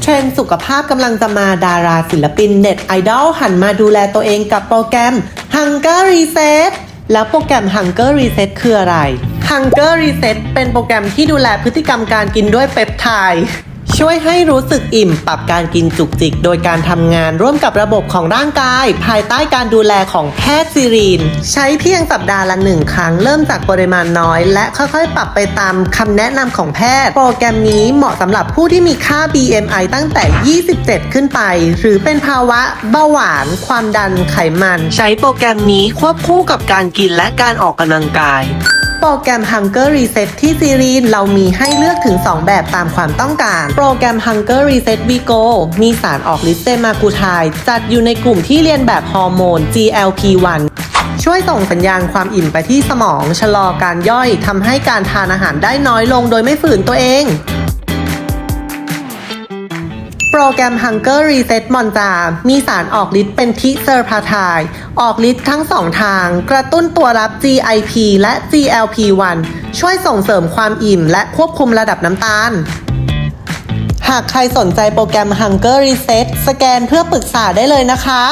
เทรนด์สุขภาพกำลังจะมาดาราศิลปินเน็ตไอดอลหันมาดูแลตัวเองกับโปรแกรม Hunger Reset แล้วโปรแกรม Hunger Reset คืออะไร Hunger Reset เป็นโปรแกรมที่ดูแลพฤติกรรมการกินด้วยเปปไทด์ ช่วยให้รู้สึกอิ่มปรับการกินจุกจิก โดยการทำงานร่วมกับระบบของร่างกาย ภายใต้การดูแลของแพทย์ซีรีน ใช้เพียงสัปดาห์ละหนึ่งครั้งเริ่มจากปริมาณน้อย และค่อยๆ ปรับไปตามคำแนะนำของแพทย์ โปรแกรมนี้เหมาะสำหรับผู้ที่มีค่า BMI ตั้งแต่ 27 ขึ้นไป หรือเป็นภาวะเบาหวาน ความดันไขมัน ใช้โปรแกรมนี้ควบคู่กับการกินและการออกกำลังกาย โปรแกรม Hunger Reset ที่ซีรีนเรามีให้เลือกถึง 2 แบบตามความต้องการ โปรแกรม Hunger Reset Vigo มีสารออกฤทธิ์เซมากูไทด์จัดอยู่ในกลุ่มที่เรียนแบบฮอร์โมน GLP-1 ช่วยส่งสัญญาณความอิ่มไปที่สมอง ชะลอการย่อยทำให้การทานอาหารได้น้อยลงโดยไม่ฝืนตัวเอง โปรแกรม Hunger Reset มอนจา มีสารออกฤทธิ์เป็นทิเซอร์พาทาย ออกฤทธิ์ทั้งสองทาง กระตุ้นตัวรับ GIP และ GLP-1 ช่วยส่งเสริมความอิ่ม และควบคุมระดับน้ำตาล หากใครสนใจโปรแกรม Hunger Reset สแกนเพื่อปรึกษาได้เลยนะคะ